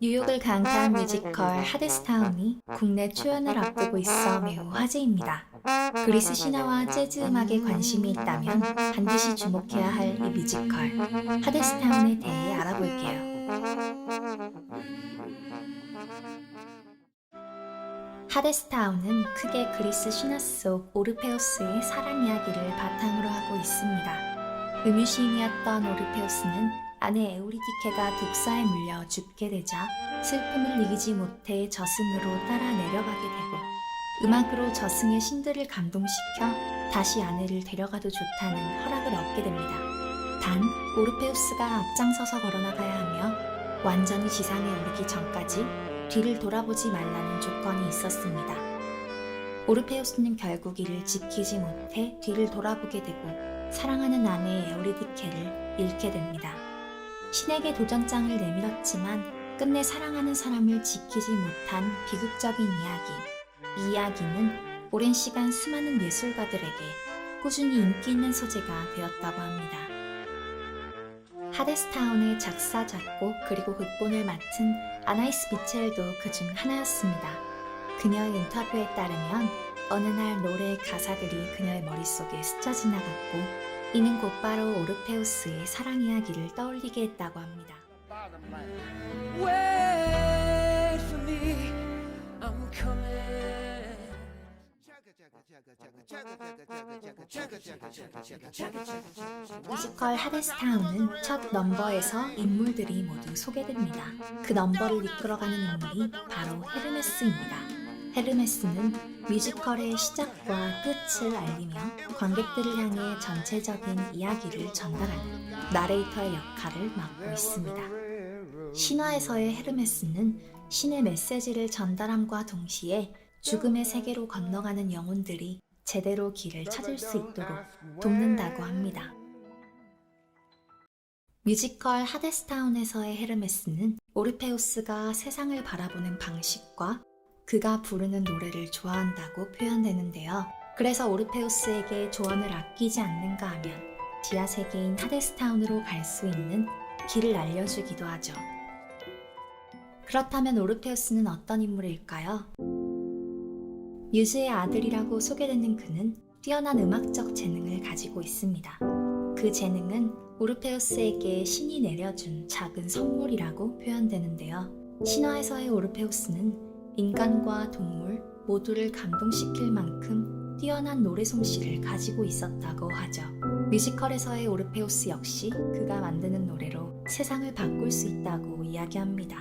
뉴욕을 강타한 뮤지컬 하데스타운이 국내 초연을 앞두고 있어 매우 화제입니다. 그리스 신화와 재즈 음악에 관심이 있다면 반드시 주목해야 할 이 뮤지컬 하데스타운에 대해 알아볼게요. 하데스타운은 크게 그리스 신화 속 오르페우스의 사랑 이야기를 바탕으로 하고 있습니다. 음유시인이었던 오르페우스는 아내 에우리디케가 독사에 물려 죽게 되자 슬픔을 이기지 못해 저승으로 따라 내려가게 되고 음악으로 저승의 신들을 감동시켜 다시 아내를 데려가도 좋다는 허락을 얻게 됩니다. 단 오르페우스가 앞장서서 걸어나가야 하며 완전히 지상에 오르기 전까지 뒤를 돌아보지 말라는 조건이 있었습니다. 오르페우스는 결국 이를 지키지 못해 뒤를 돌아보게 되고 사랑하는 아내 에우리디케를 잃게 됩니다. 신에게 도전장을 내밀었지만 끝내 사랑하는 사람을 지키지 못한 비극적인 이야기. 이 이야기는 오랜 시간 수많은 예술가들에게 꾸준히 인기 있는 소재가 되었다고 합니다. 하데스타운의 작사, 작곡, 그리고 극본을 맡은 아나이스 비첼도 그 중 하나였습니다. 그녀의 인터뷰에 따르면 어느 날 노래의 가사들이 그녀의 머릿속에 스쳐 지나갔고 이는 곧바로 오르페우스의 사랑 이야기를 떠올리게 했다고 합니다. 뮤지컬 하데스타운은 첫 넘버에서 인물들이 모두 소개됩니다. 그 넘버를 이끌어가는 인물이 바로 헤르메스입니다. 헤르메스는 뮤지컬의 시작과 끝을 알리며 관객들을 향해 전체적인 이야기를 전달하는 나레이터의 역할을 맡고 있습니다. 신화에서의 헤르메스는 신의 메시지를 전달함과 동시에 죽음의 세계로 건너가는 영혼들이 제대로 길을 찾을 수 있도록 돕는다고 합니다. 뮤지컬 하데스타운에서의 헤르메스는 오르페우스가 세상을 바라보는 방식과 그가 부르는 노래를 좋아한다고 표현되는데요. 그래서 오르페우스에게 조언을 아끼지 않는가 하면 지하 세계인 하데스타운으로 갈 수 있는 길을 알려주기도 하죠. 그렇다면 오르페우스는 어떤 인물일까요? 뮤즈의 아들이라고 소개되는 그는 뛰어난 음악적 재능을 가지고 있습니다. 그 재능은 오르페우스에게 신이 내려준 작은 선물이라고 표현되는데요. 신화에서의 오르페우스는 인간과 동물 모두를 감동시킬 만큼 뛰어난 노래 솜씨를 가지고 있었다고 하죠. 뮤지컬에서의 오르페우스 역시 그가 만드는 노래로 세상을 바꿀 수 있다고 이야기합니다.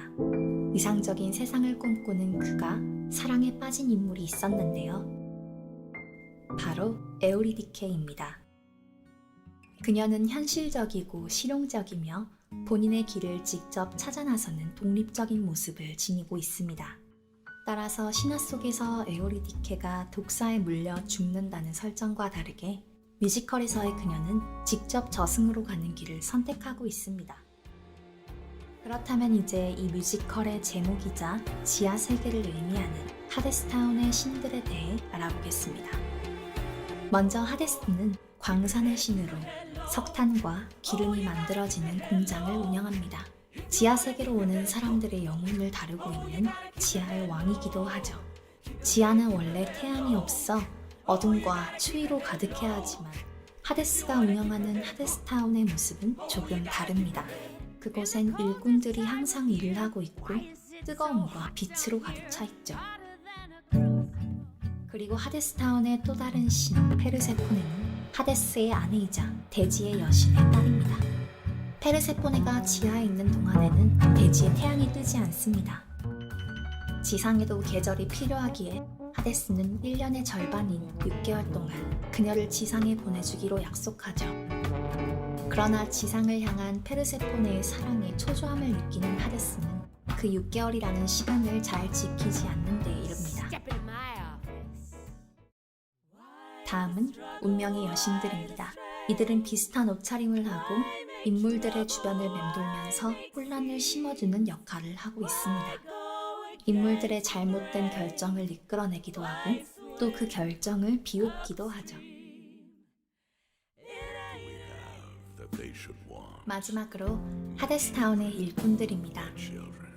이상적인 세상을 꿈꾸는 그가 사랑에 빠진 인물이 있었는데요. 바로 에우리디케입니다. 그녀는 현실적이고 실용적이며 본인의 길을 직접 찾아 나서는 독립적인 모습을 지니고 있습니다. 따라서 신화 속에서 에오리디케가 독사에 물려 죽는다는 설정과 다르게 뮤지컬에서의 그녀는 직접 저승으로 가는 길을 선택하고 있습니다. 그렇다면 이제 이 뮤지컬의 제목이자 지하 세계를 의미하는 하데스타운의 신들에 대해 알아보겠습니다. 먼저 하데스는 광산의 신으로 석탄과 기름이 만들어지는 공장을 운영합니다. 지하 세계로 오는 사람들의 영혼을 다루고 있는 지하의 왕이기도 하죠. 지하는 원래 태양이 없어 어둠과 추위로 가득해야 하지만 하데스가 운영하는 하데스타운의 모습은 조금 다릅니다. 그곳엔 일꾼들이 항상 일을 하고 있고 뜨거움과 빛으로 가득 차 있죠. 그리고 하데스타운의 또 다른 신 페르세포네는 하데스의 아내이자 대지의 여신의 딸입니다. 페르세포네가 지하에 있는 동안에는 대지에 태양이 뜨지 않습니다. 지상에도 계절이 필요하기에 하데스는 1년의 절반인 6개월 동안 그녀를 지상에 보내주기로 약속하죠. 그러나 지상을 향한 페르세포네의 사랑에 초조함을 느끼는 하데스는 그 6개월이라는 시간을 잘 지키지 않는 데 이릅니다. 다음은 운명의 여신들입니다. 이들은 비슷한 옷차림을 하고 인물들의 주변을 맴돌면서 혼란을 심어주는 역할을 하고 있습니다. 인물들의 잘못된 결정을 이끌어내기도 하고 또 그 결정을 비웃기도 하죠. 마지막으로 하데스타운의 일꾼들입니다.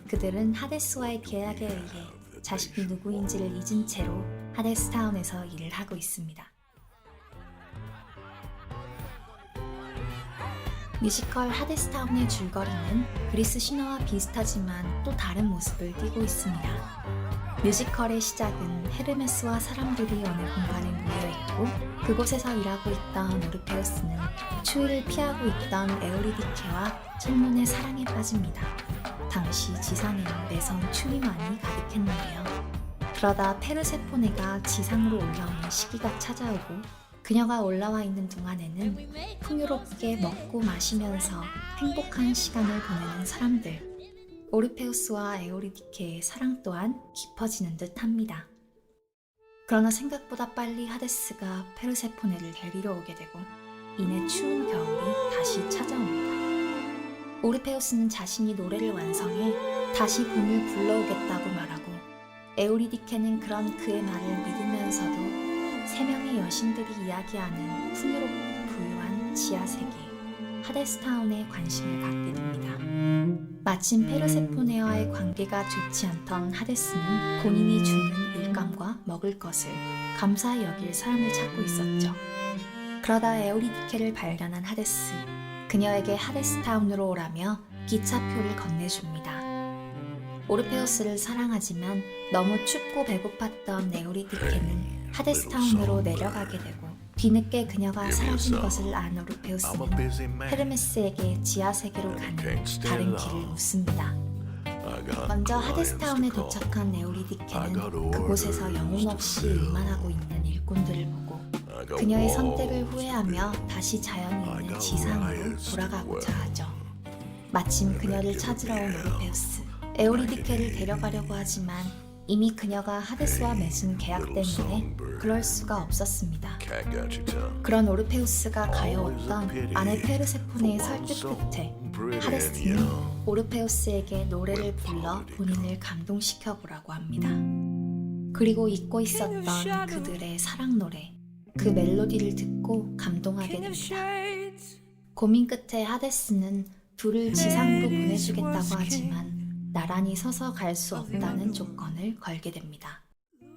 그들은 하데스와의 계약에 의해 자신이 누구인지를 잊은 채로 하데스타운에서 일을 하고 있습니다. 뮤지컬 하데스타운의 줄거리는 그리스 신화와 비슷하지만 또 다른 모습을 띠고 있습니다. 뮤지컬의 시작은 헤르메스와 사람들이 어느 공간에 모여있고 그곳에서 일하고 있던 오르페우스는 추위를 피하고 있던 에오리디케와 첫눈에 사랑에 빠집니다. 당시 지상에는 매서운 추위만이 가득했는데요. 그러다 페르세포네가 지상으로 올라오는 시기가 찾아오고 그녀가 올라와 있는 동안에는 풍요롭게 먹고 마시면서 행복한 시간을 보내는 사람들. 오르페우스와 에오리디케의 사랑 또한 깊어지는 듯 합니다. 그러나 생각보다 빨리 하데스가 페르세포네를 데리러 오게 되고 이내 추운 겨울이 다시 찾아옵니다. 오르페우스는 자신이 노래를 완성해 다시 봄을 불러오겠다고 말하고 에오리디케는 그런 그의 말을 믿으면서도 세 명의 여신들이 이야기하는 풍요롭고 부유한 지하 세계 하데스타운에 관심을 갖게 됩니다. 마침 페르세포네와의 관계가 좋지 않던 하데스는 본인이 주는 일감과 먹을 것을 감사히 여길 사람을 찾고 있었죠. 그러다 에오리디케를 발견한 하데스, 그녀에게 하데스타운으로 오라며 기차표를 건네줍니다. 오르페우스를 사랑하지만 너무 춥고 배고팠던 에오리디케는 하데스타운으로 내려가게 되고 뒤늦게 그녀가 사라진 것을 안 오르페우스는 헤르메스에게 지하 세계로 가는 다른 길을 묻습니다. 먼저 하데스타운에 도착한 에오리디케는 그곳에서 영혼 없이 일만 하고 있는 일꾼들을 보고 그녀의 선택을 후회하며 다시 자연이 있는 지상으로 돌아가고자 하죠. 마침 그녀를 찾으러 온 오르페우스. 에오리디케를 데려가려고 하지만 이미 그녀가 하데스와 맺은 계약 때문에 그럴 수가 없었습니다. 그런 오르페우스가 가여웠던 아내 페르세포네의 설득 끝에 하데스는 오르페우스에게 노래를 불러 본인을 감동시켜 보라고 합니다. 그리고 잊고 있었던 그들의 사랑 노래, 그 멜로디를 듣고 감동하게 됩니다. 고민 끝에 하데스는 둘을 지상으로 보내주겠다고 하지만 나란히 서서 갈 수 없다는 조건을 걸게 됩니다.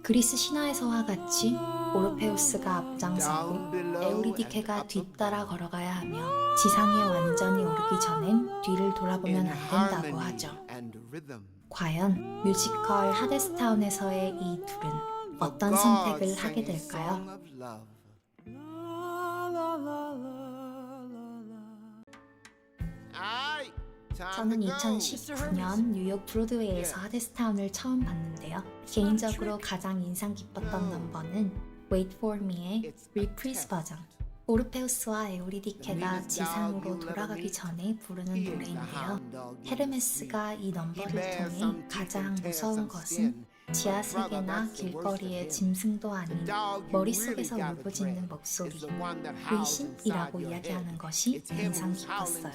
그리스 신화에서와 같이 오르페우스가 앞장서고 에우리디케가 뒤따라 걸어가야 하며 지상에 완전히 오르기 전엔 뒤를 돌아보면 안 된다고 하죠. 과연 뮤지컬 하데스타운에서의 이 둘은 어떤 선택을 하게 될까요? 저는 2019년 뉴욕 브로드웨이에서 하데스타운을 처음 봤는데요. 개인적으로 가장 인상 깊었던 넘버는 Wait For Me의 리프리스 버전. 오르페우스와 에우리디케가 지상으로 돌아가기 전에 부르는 노래인데요. 헤르메스가 이 넘버를 통해 가장 무서운 것은 지하 세계나 길거리의 짐승도 아닌 머릿속에서 울부짖는 목소리, 의심이라고 이야기하는 것이 인상 깊었어요.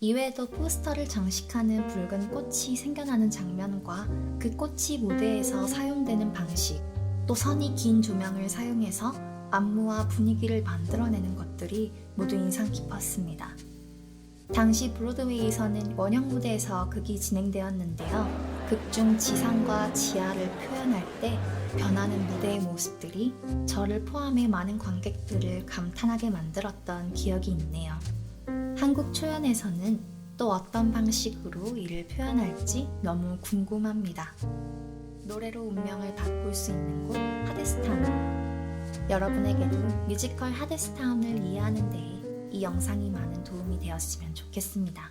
이외에도 포스터를 장식하는 붉은 꽃이 생겨나는 장면과 그 꽃이 무대에서 사용되는 방식, 또 선이 긴 조명을 사용해서 안무와 분위기를 만들어내는 것들이 모두 인상 깊었습니다. 당시 브로드웨이에서는 원형 무대에서 극이 진행되었는데요. 극 중 지상과 지하를 표현할 때 변하는 무대의 모습들이 저를 포함해 많은 관객들을 감탄하게 만들었던 기억이 있네요. 한국 초연에서는 또 어떤 방식으로 이를 표현할지 너무 궁금합니다. 노래로 운명을 바꿀 수 있는 곳 하데스타운. 여러분에게도 뮤지컬 하데스타운을 이해하는 데에 이 영상이 많은 도움이 되었으면 좋겠습니다.